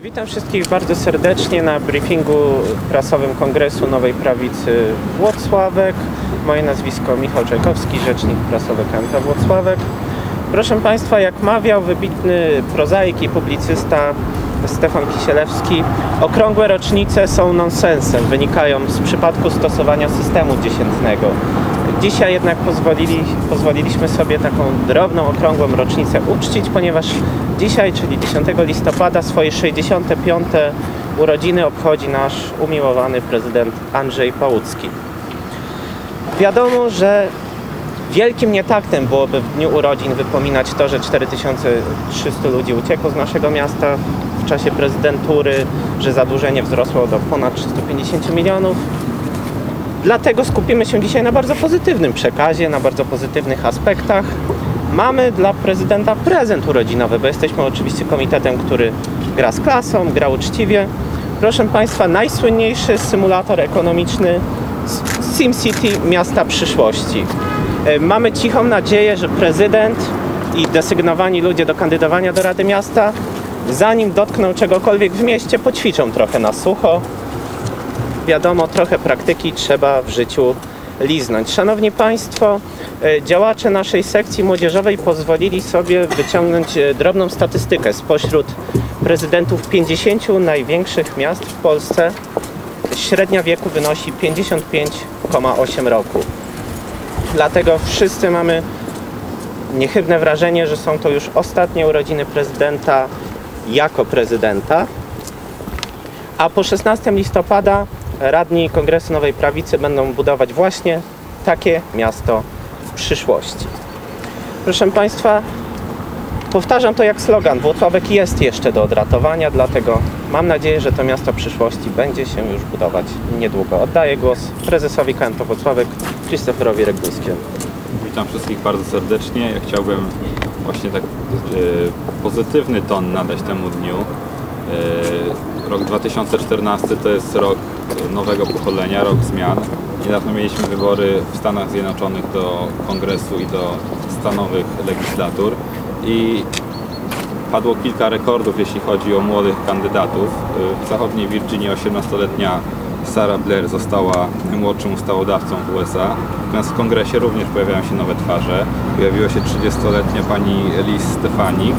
Witam wszystkich bardzo serdecznie na briefingu prasowym Kongresu Nowej Prawicy Włocławek. Moje nazwisko Michał Czajkowski, rzecznik prasowy KMP Włocławek. Proszę Państwa, jak mawiał wybitny prozaik i publicysta Stefan Kisielewski, okrągłe rocznice są nonsensem, wynikają z przypadku stosowania systemu dziesiętnego. Dzisiaj jednak pozwolili, pozwoliliśmy sobie taką drobną, okrągłą rocznicę uczcić, ponieważ dzisiaj, czyli 10 listopada, swoje 65. urodziny obchodzi nasz umiłowany prezydent Andrzej Pałucki. Wiadomo, że wielkim nietaktem byłoby w dniu urodzin wypominać to, że 4300 ludzi uciekło z naszego miasta w czasie prezydentury, że zadłużenie wzrosło do ponad 350 milionów. Dlatego skupimy się dzisiaj na bardzo pozytywnym przekazie, na bardzo pozytywnych aspektach. Mamy dla prezydenta prezent urodzinowy, bo jesteśmy oczywiście komitetem, który gra z klasą, gra uczciwie. Proszę Państwa, najsłynniejszy symulator ekonomiczny SimCity miasta przyszłości. E, Mamy cichą nadzieję, że prezydent i desygnowani ludzie do kandydowania do Rady Miasta, zanim dotkną czegokolwiek w mieście, poćwiczą trochę na sucho, wiadomo, trochę praktyki trzeba w życiu liznąć. Szanowni Państwo, e, działacze naszej sekcji młodzieżowej pozwolili sobie wyciągnąć e, drobną statystykę spośród prezydentów 50 największych miast w Polsce. Średnia wieku wynosi 55,8 roku. Dlatego wszyscy mamy niechybne wrażenie, że są to już ostatnie urodziny prezydenta jako prezydenta. A po 16 listopada radni Kongresu Nowej Prawicy będą budować właśnie takie miasto w przyszłości. Proszę Państwa, powtarzam to jak slogan. Włocławek jest jeszcze do odratowania, dlatego mam nadzieję, że to miasto przyszłości będzie się już budować niedługo. Oddaję głos prezesowi KMP Włocławek, Krzysztoferowi Regulskiemu. Witam wszystkich bardzo serdecznie. Ja chciałbym właśnie tak e, pozytywny ton nadać temu dniu. Rok 2014 to jest rok nowego pokolenia, rok zmian. Niedawno mieliśmy wybory w Stanach Zjednoczonych do kongresu i do stanowych legislatur i padło kilka rekordów, jeśli chodzi o młodych kandydatów. W zachodniej Virginii 18-letnia Sarah Blair została najmłodszym ustawodawcą w USA. Natomiast w kongresie również pojawiają się nowe twarze. Pojawiła się 30-letnia pani Liz Stefanik,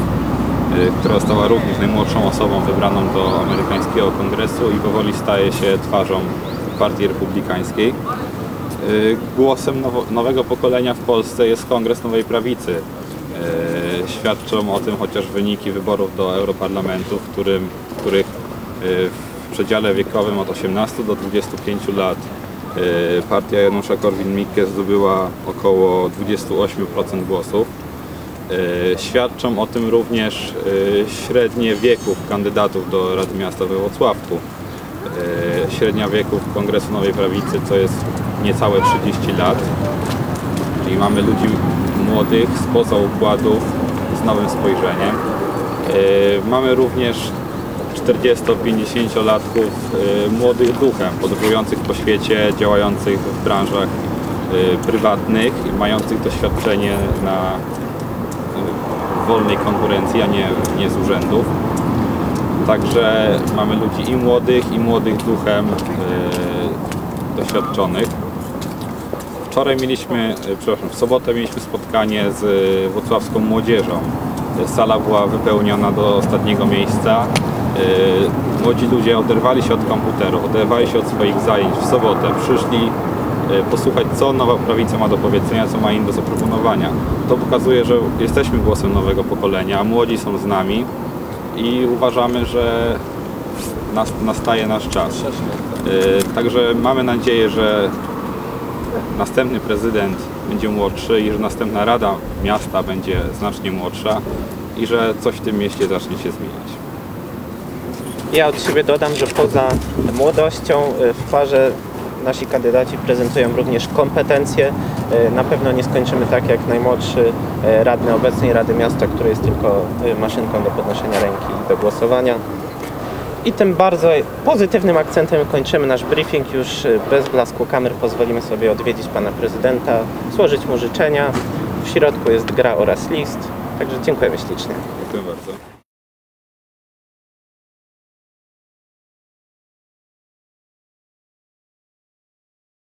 która została również najmłodszą osobą wybraną do amerykańskiego kongresu i powoli staje się twarzą partii republikańskiej. Y, Głosem nowego pokolenia w Polsce jest Kongres Nowej Prawicy. Y, Świadczą o tym chociaż wyniki wyborów do Europarlamentu, w którym, w których y, w przedziale wiekowym od 18 do 25 lat y, partia Janusza Korwin-Mikke zdobyła około 28% głosów. Y, Świadczą o tym również y, średnie wieków kandydatów do Rady Miasta we Włocławku. Y, Średnia wieków Kongresu Nowej Prawicy to jest niecałe 30 lat. Czyli mamy ludzi młodych, spoza układów, z nowym spojrzeniem. Mamy również 40-50-latków yy, młodych duchem, podróżujących po świecie, działających w branżach prywatnych mających doświadczenie na wolnej konkurencji, a nie, nie z urzędów. Także mamy ludzi i młodych, i młodych duchem yy, doświadczonych. Wczoraj mieliśmy, e, przepraszam, w sobotę mieliśmy spotkanie z e, włocławską młodzieżą. E, Sala była wypełniona do ostatniego miejsca. E, Młodzi ludzie oderwali się od komputerów, oderwali się od swoich zajęć w sobotę. Przyszli e, posłuchać, co nowa prawica ma do powiedzenia, co ma im do zaproponowania. To pokazuje, że jesteśmy głosem nowego pokolenia, młodzi są z nami i uważamy, że nas- nastaje nasz czas. E, Także mamy nadzieję, że następny prezydent będzie młodszy i że następna rada miasta będzie znacznie młodsza i że coś w tym mieście zacznie się zmieniać. Ja od siebie dodam, że poza młodością y, w parze nasi kandydaci prezentują również kompetencje. Y, Na pewno nie skończymy tak jak najmłodszy y, radny obecnej Rady Miasta, który jest tylko y, maszynką do podnoszenia ręki i do głosowania. I tym bardzo pozytywnym akcentem kończymy nasz briefing. Już bez blasku kamer pozwolimy sobie odwiedzić pana prezydenta, złożyć mu życzenia. W środku jest gra oraz list. Także dziękujemy ślicznie. Dziękuję bardzo.